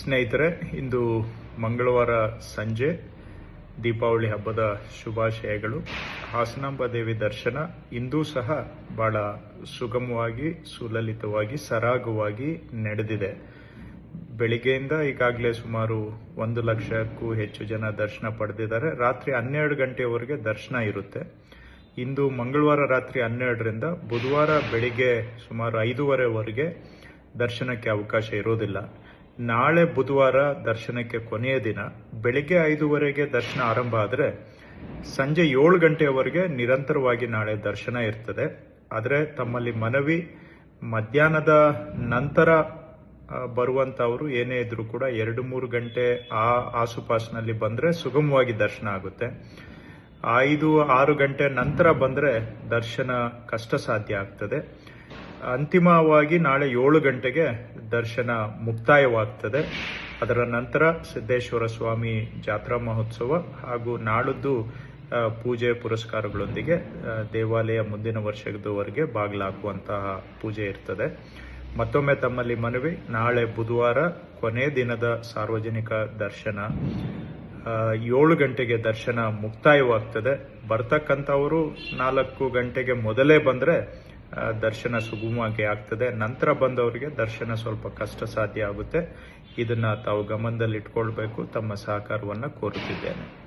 ಸ್ನೇಹಿತರೆ, ಇಂದು ಮಂಗಳವಾರ ಸಂಜೆ ದೀಪಾವಳಿ ಹಬ್ಬದ ಶುಭಾಶಯಗಳು. ಹಾಸನಾಂಬ ದೇವಿ ದರ್ಶನ ಇಂದೂ ಸಹ ಬಹಳ ಸುಗಮವಾಗಿ, ಸುಲಲಿತವಾಗಿ, ಸರಾಗವಾಗಿ ನಡೆದಿದೆ. ಬೆಳಿಗ್ಗೆಯಿಂದ ಈಗಾಗಲೇ ಸುಮಾರು ಒಂದು ಲಕ್ಷಕ್ಕೂ ಹೆಚ್ಚು ಜನ ದರ್ಶನ ಪಡೆದಿದ್ದಾರೆ. ರಾತ್ರಿ ಹನ್ನೆರಡು ಗಂಟೆಯವರೆಗೆ ದರ್ಶನ ಇರುತ್ತೆ. ಇಂದು ಮಂಗಳವಾರ ರಾತ್ರಿ ಹನ್ನೆರಡರಿಂದ ಬುಧವಾರ ಬೆಳಿಗ್ಗೆ ಸುಮಾರು ಐದೂವರೆವರೆಗೆ ದರ್ಶನಕ್ಕೆ ಅವಕಾಶ ಇರೋದಿಲ್ಲ. ನಾಳೆ ಬುಧವಾರ ದರ್ಶನಕ್ಕೆ ಕೊನೆಯ ದಿನ, ಬೆಳಿಗ್ಗೆ ಐದೂವರೆಗೆ ದರ್ಶನ ಆರಂಭ ಆದರೆ ಸಂಜೆ ಏಳು ಗಂಟೆಯವರೆಗೆ ನಿರಂತರವಾಗಿ ನಾಳೆ ದರ್ಶನ ಇರ್ತದೆ. ಆದರೆ ತಮ್ಮಲ್ಲಿ ಮನವಿ, ಮಧ್ಯಾಹ್ನದ ನಂತರ ಬರುವಂಥವರು ಏನೇ ಇದ್ದರೂ ಕೂಡ ಎರಡು ಮೂರು ಗಂಟೆ ಆ ಆಸುಪಾಸಿನಲ್ಲಿ ಬಂದ್ರೆ ಸುಗಮವಾಗಿ ದರ್ಶನ ಆಗುತ್ತೆ. ಐದು ಆರು ಗಂಟೆ ನಂತರ ಬಂದ್ರೆ ದರ್ಶನ ಕಷ್ಟ ಸಾಧ್ಯ ಆಗ್ತದೆ. ಅಂತಿಮವಾಗಿ ನಾಳೆ ಏಳು ಗಂಟೆಗೆ ದರ್ಶನ ಮುಕ್ತಾಯವಾಗ್ತದೆ. ಅದರ ನಂತರ ಸಿದ್ದೇಶ್ವರ ಸ್ವಾಮಿ ಜಾತ್ರಾ ಮಹೋತ್ಸವ ಹಾಗೂ ನಾಳದ್ದು ಪೂಜೆ ಪುರಸ್ಕಾರಗಳೊಂದಿಗೆ ದೇವಾಲಯ ಮುಂದಿನ ವರ್ಷದವರೆಗೆ ಬಾಗಿಲಾಕುವಂತಹ ಪೂಜೆ ಇರ್ತದೆ. ಮತ್ತೊಮ್ಮೆ ತಮ್ಮಲ್ಲಿ ಮನವಿ, ನಾಳೆ ಬುಧವಾರ ಕೊನೆ ದಿನದ ಸಾರ್ವಜನಿಕ ದರ್ಶನ. ಏಳು ಗಂಟೆಗೆ ದರ್ಶನ ಮುಕ್ತಾಯವಾಗ್ತದೆ. ಬರ್ತಕ್ಕಂಥವರು ನಾಲ್ಕು ಗಂಟೆಗೆ ಮೊದಲೇ ಬಂದ್ರೆ ದರ್ಶನ ಸುಗಮವಾಗಿ ಆಗ್ತದೆ. ನಂತರ ಬಂದವರಿಗೆ ದರ್ಶನ ಸ್ವಲ್ಪ ಕಷ್ಟ ಸಾಧ್ಯ ಆಗುತ್ತೆ. ಇದನ್ನು ತಾವು ಗಮನದಲ್ಲಿ ಇಟ್ಕೊಳ್ಬೇಕು ತಮ್ಮ ಸಹಕಾರವನ್ನ ಕೋರುತ್ತಿದ್ದೇನೆ.